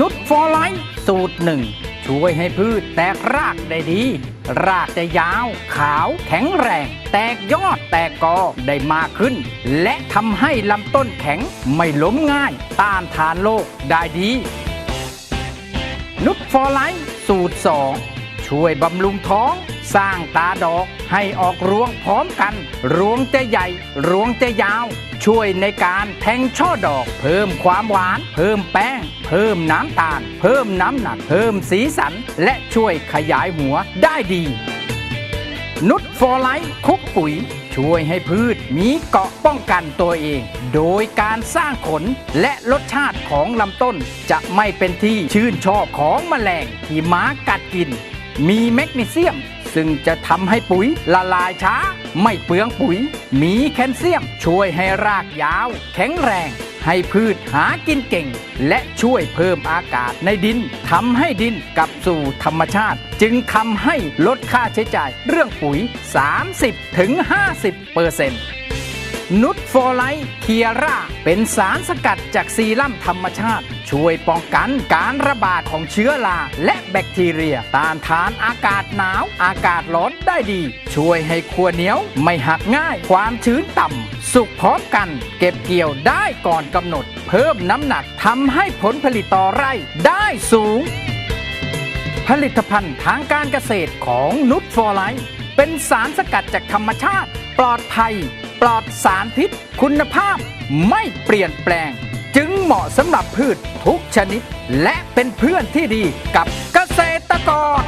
นุชฟอร์ไลท์สูตรหนึ่งช่วยให้พืชแตกรากได้ดี รากจะยาว ขาวแข็งแรง แตกยอดแตกกอได้มากขึ้น และทำให้ลำต้นแข็งไม่ล้มง่าย ต้านทานโรคได้ดี นุชฟอร์ไลท์สูตร 2 ช่วยบำรุงท้อง สร้างตาดอกให้ออกรวงพร้อมกัน รวงจะใหญ่ รวงจะยาว ช่วยในการแทงช่อดอก เพิ่มความหวาน เพิ่มแป้ง เพิ่มน้ำตาล เพิ่มน้ำหนัก เพิ่มสีสัน และช่วยขยายหัวได้ดี นุชฟอร์ไลท์คุกปุ๋ย ช่วยให้พืชมีเกาะป้องกันตัวเอง โดยการสร้างขนและรสชาติของลำต้นจะไม่เป็นที่ชื่นชอบของแมลงที่ม้ากัดกิน มีแมกนีเซียม ซึ่งจะทำให้ปุ๋ยละลายช้า ไม่เปลืองปุ๋ย มีแคลเซียม ช่วยให้รากยาว แข็งแรง ให้พืชหากินเก่ง และช่วยเพิ่มอากาศในดินทำให้ดินกลับสู่ธรรมชาติ จึงทำให้ลดค่าใช้จ่ายเรื่องปุ๋ย 30-50%เปอร์เซ็นต์ นุชฟไลท์เคียร่า เป็นสารสกัดจากซีรั่มธรรมชาติ ช่วยป้องกันการระบาดของเชื้อราและแบคทีเรีย ต้านทานอากาศหนาว อากาศร้อนได้ดี ช่วยให้ขัวเหนียวไม่หักง่าย ความชื้นต่ำ สุกพร้อมกัน เก็บเกี่ยวได้ก่อนกำหนด เพิ่มน้ำหนักทำให้ผลผลิตต่อไร่ได้สูง ผลิตภัณฑ์ทางการเกษตรของนุชฟอร์ไลท์เป็นสารสกัดจากธรรมชาติ ปลอดภัย ปลอดสารพิษ คุณภาพไม่เปลี่ยนแปลง จึงเหมาะสำหรับพืชทุกชนิด และเป็นเพื่อนที่ดีกับเกษตรกร